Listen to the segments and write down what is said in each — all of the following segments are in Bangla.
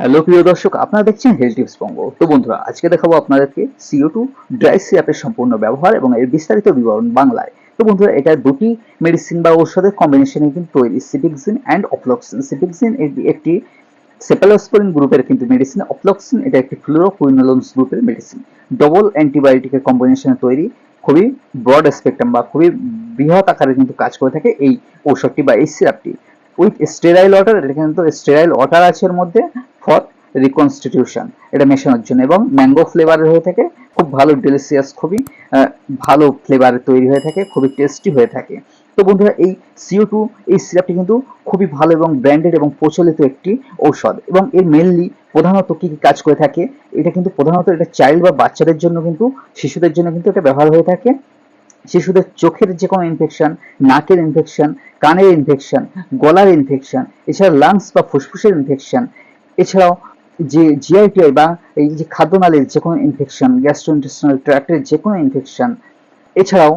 হ্যালো প্রিয় দর্শক, আপনারা দেখছেন হেলথ টিপস বঙ্গ তো বন্ধুরা, আজকে দেখাবো আপনাদেরকে সিও টু ড্রাই সিরাপের সম্পূর্ণ ব্যবহার এবং এর বিস্তারিত বিবরণ বাংলায়। তো বন্ধুরা এটা দুটি মেডিসিন বা ঔষধের কম্বিনেশনে কিন্তু তৈরি সিপিক্সিন অ্যান্ড অফ্লক্সিন সিপিক্সিন একটি সেপালোস্পোরিন গ্রুপের কিন্তু মেডিসিন অফ্লক্সিন এটা একটি ফ্লুরোকুইনোলোনস গ্রুপের মেডিসিন ডবল অ্যান্টিবায়োটিকের কম্বিনেশনে তৈরি, খুবই ব্রড স্পেকট্রাম বা খুবই বৃহৎ আকারে কিন্তু কাজ করে থাকে এই ঔষধটি বা এই সিরাপটি উইথ স্টেরাইল ওয়াটার এটা কিন্তু স্টেরাইল ওয়াটার আছে এর মধ্যে ফর রিকনস্টিটিউশন এটা মেশানোর জন্য। এবং ম্যাঙ্গো ফ্লেভারের হয়ে থাকে, খুব ভালো ডেলিসিয়াস খুবই ভালো ফ্লেভার তৈরি হয়ে থাকে, খুবই টেস্টি হয়ে থাকে। তো বন্ধুরা, এই সিও টু এই সিরাপটি কিন্তু খুবই ভালো এবং ব্র্যান্ডেড এবং প্রচলিত একটি ঔষধ। এবং এর মেনলি প্রধানত কি কি কাজ করে থাকে, এটা কিন্তু প্রধানত এটা চাইল্ড বা বাচ্চাদের জন্য কিন্তু, শিশুদের জন্য কিন্তু এটা ব্যবহার হয়ে থাকে। শিশুদের চোখের যে কোনো ইনফেকশন নাকের ইনফেকশন কানের ইনফেকশন গলার ইনফেকশন এছাড়া লাংস বা ফুসফুসের ইনফেকশন এছাড়াও যে জিআইটিআই বা এই যে খাদ্যনালীর যে কোনো ইনফেকশন গ্যাস্ট্রোইন্টেস্টিনাল ট্র্যাক্টের যে কোনো ইনফেকশন এছাড়াও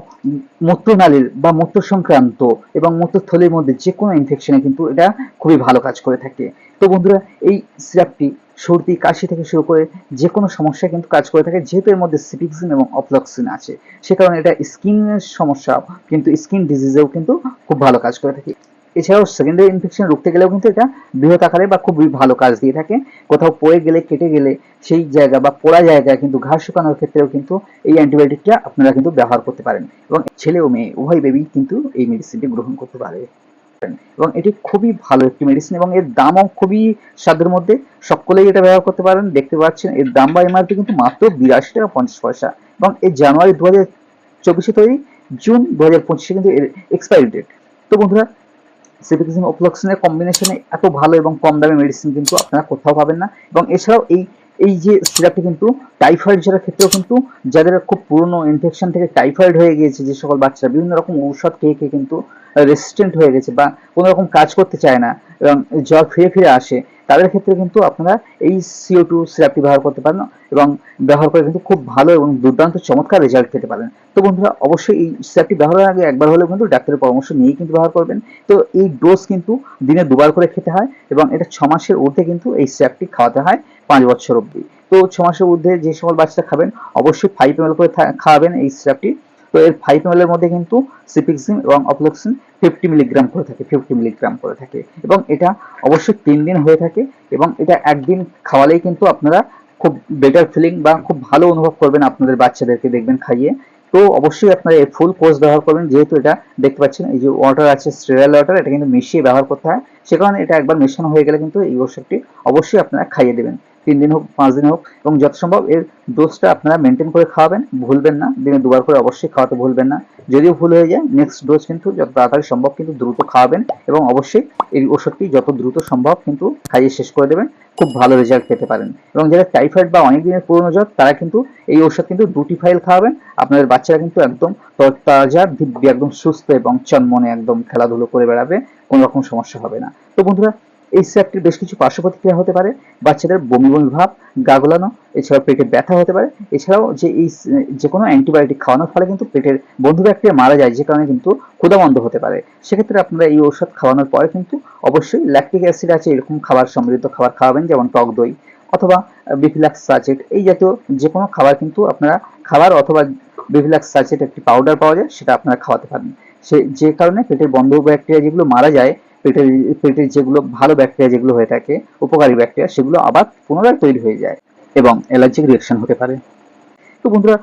মূত্রনালীর বা মূত্র সংক্রান্ত এবং মূত্রথলির মধ্যে যে কোনো ইনফেকশনে কিন্তু এটা খুবই ভালো কাজ করে থাকে। তো বন্ধুরা, এই সিরাপটি সর্দি, কাশি থেকে শুরু করে যে কোনো সমস্যা কিন্তু কাজ করে থাকে, যেহেতু এর মধ্যে সিপিক্সিন এবং অফ্লক্সিন আছে। সে কারণে এটা স্কিনের সমস্যা কিন্তু স্কিন ডিজিজেও কিন্তু খুব ভালো কাজ করে থাকে। এছাড়াও সেকেন্ডারি ইনফেকশন রুখতে গেলেও কিন্তু এটা বৃহৎ আকারে বা খুবই ভালো কাজ দিয়ে থাকে। কোথাও পড়ে গেলে, কেটে গেলে সেই জায়গা বা পোড়া জায়গায় কিন্তু ঘাস শুকানোর ক্ষেত্রেও কিন্তু এই অ্যান্টিবায়োটিকটা আপনারা কিন্তু ব্যবহার করতে পারেন। এবং ছেলে ও মেয়ে, উভয় বেবি কিন্তু এই মেডিসিনটি গ্রহণ করতে পারে। এবং এটি খুবই ভালো একটি মেডিসিন এবং এর দামও খুবই সাধ্যের মধ্যে। সকলেই এটা ব্যবহার করতে পারেন, দেখতে পাচ্ছেন। এর দাম বা এমআরপি কিন্তু মাত্র বিরাশি টাকা পঞ্চাশ পয়সা। এবং এই জানুয়ারি দু হাজার চব্বিশে তৈরি, জুন দু হাজার পঁচিশে কিন্তু এর এক্সপায়ারি ডেট তো বন্ধুরা সিপিক্সিন অফ্লক্সিনের কম্বিনেশনে এত ভালো এবং কম দামে মেডিসিন কিন্তু আপনারা কোথাও পাবেন না। এবং এছাড়াও এই এই যে সিরাপটি কিন্তু টাইফয়েড জ্বরের ক্ষেত্রেও কিন্তু যাদের খুব পুরনো ইনফেকশন থেকে টাইফয়েড হয়ে গিয়েছে, যে সকল বাচ্চারা, বিভিন্ন রকম ঔষধ খেয়ে খেয়ে কিন্তু রেসিস্টেন্ট হয়ে গেছে বা কোনো রকম কাজ করতে চায় না এবং জ্বর ফিরে ফিরে আসে, তাদের ক্ষেত্রে কিন্তু আপনারা এই সিও টু সিরাপটি ব্যবহার করতে পারেন এবং ব্যবহার করে কিন্তু খুব ভালো এবং দুর্দান্ত চমৎকার রেজাল্ট পেতে পারেন। তো বন্ধুরা, অবশ্যই এই সিরাপটি ব্যবহারের আগে একবার হলেও কিন্তু ডাক্তারের পরামর্শ নিয়েই কিন্তু ব্যবহার করবেন। তো এই ডোজ কিন্তু দিনে দুবার করে খেতে হয় এবং এটা ছ মাসের ঊর্ধ্বে কিন্তু এই সিরাপটি খাওয়াতে হয় পাঁচ বছর অবধি। তো ছ মাসের ঊর্ধ্বে যে সকল বাচ্চারা খাবেন, অবশ্যই ফাইভ এম করে খাওয়াবেন এই সিরাপটি। তো এর ফাইভ এর মধ্যে কিন্তু সিপিক্সিন এবং অফ্লক্সিন ফিফটি মিলিগ্রাম করে থাকে ফিফটি মিলিগ্রাম করে থাকে। এবং এটা অবশ্যই তিন দিন হয়ে থাকে এবং এটা একদিন খাওয়ালেই কিন্তু আপনারা খুব বেটার ফিলিং বা খুব ভালো অনুভব করবেন আপনাদের বাচ্চাদেরকে দেখবেন খাইয়ে। তো অবশ্যই আপনারা এই ফুল কোর্স ব্যবহার করবেন, যেহেতু এটা দেখতে পাচ্ছেন, এই যে ওয়াটার আছে স্টেরাইল ওয়াটার এটা কিন্তু মিশিয়ে ব্যবহার করতে হয়। সে কারণে এটা একবার মেশানো হয়ে গেলে কিন্তু এই ওষুধটি অবশ্যই আপনারা খাইয়ে দেবেন। তিন দিন হোক, পাঁচ দিন হোক, এবং যত সম্ভব এর ডোজটা আপনারা মেনটেন করে খাওয়াবেন। ভুলবেন না, দিনে দুবার করে অবশ্যই খাওয়াতে ভুলবেন না। যদিও ভুল হয়ে যায় নেক্সট ডোজ কিন্তু যত তাড়াতাড়ি সম্ভব কিন্তু দ্রুত খাওয়াবেন, এবং অবশ্যই এই ওষুধটি যত দ্রুত সম্ভব কিন্তু খাইয়ে শেষ করে দেবেন, খুব ভালো রেজাল্ট পেতে পারেন। এবং যারা টাইফয়েড বা অনেক দিনের পুরনো জ্বর, তারা কিন্তু এই ওষুধ কিন্তু দুটি ফাইল খাওয়াবেন। আপনাদের বাচ্চারা কিন্তু একদম তরতাজা, দিব্যি, একদম সুস্থ এবং চনমনে একদম খেলাধুলো করে বেড়াবে, কোনো রকম সমস্যা হবে না। তো বন্ধুরা এই সিরাপটির বেশ কিছু পার্শ্ব প্রতিক্রিয়া হতে পারে, বাচ্চাদের বমি বমি ভাব, গা গোলানো, এছাড়াও পেটে ব্যথা হতে পারে। এছাড়াও যে এই, যে কোনো অ্যান্টিবায়োটিক খাওয়ানোর ফলে কিন্তু পেটের বন্ধু ব্যাকটেরিয়া মারা যায়, যে কারণে কিন্তু ক্ষুধাবন্ধ হতে পারে। সেক্ষেত্রে আপনারা এই ঔষধ খাওয়ানোর পরে কিন্তু অবশ্যই ল্যাকটিক অ্যাসিড আছে, এরকম খাবার, সমৃদ্ধ খাবার খাওয়াবেন, যেমন টক দই অথবা বিফিলাক্স সাচেট এই জাতীয় যে কোনো খাবার কিন্তু আপনারা খাবার অথবা বিফিলাক্স সাচেট একটি পাউডার পাওয়া যায়, সেটা আপনারা খাওয়াতে পারেন সে, যে কারণে পেটের বন্ধ ব্যাকটেরিয়া যেগুলো মারা যায় পেটের পেটের যেগুলো ভালো ব্যাকটেরিয়া যেগুলো হয়ে থাকে, উপকারী ব্যাকটেরিয়া, সেগুলো আবার পুনরায় তৈরি হয়ে যায় এবং অ্যালার্জিক রিয়াকশন হতে পারে। তো বন্ধুরা,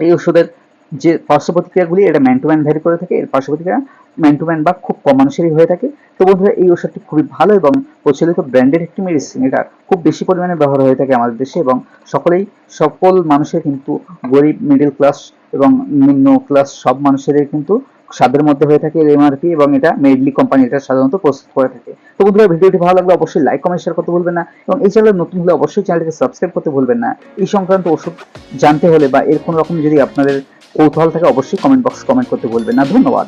এই ওষুধের যে পার্শ্ব প্রতিক্রিয়াগুলি এটা ম্যান টু ম্যান ভ্যারি করে থাকে। এর পার্শ্ব প্রতিক্রিয়া ম্যান টু ম্যান বা খুব কম মানুষেরই হয়ে থাকে। তো বন্ধুরা, এই ওষুধটি খুবই ভালো এবং প্রচলিত ব্র্যান্ডের একটি মেডিসিন এটা খুব বেশি পরিমাণে ব্যবহার হয়ে থাকে আমাদের দেশে এবং সকলেই, সকল মানুষের কিন্তু গরিব মিডল ক্লাস এবং নিম্ন ক্লাস সব মানুষেরই কিন্তু স্বাদের মধ্যে হয়ে থাকে এমআরপি এবং এটা মেডলি কোম্পানি এটা সাধারণত প্রস্তুত করে থাকে। তো বন্ধুরা, ভিডিওটি ভালো লাগলে অবশ্যই লাইক কমেন্ট শেয়ার করতে ভুলবেন না এবং এই চ্যানেলে নতুন হলে অবশ্যই চ্যানেলটিকে সাবস্ক্রাইব করতে ভুলবেন না। এই সংক্রান্ত ওষুধ জানতে হলে বা এর কোনো রকম যদি আপনাদের কৌতূহল থাকে, অবশ্যই কমেন্ট বক্স কমেন্ট করতে ভুলবেন না। ধন্যবাদ।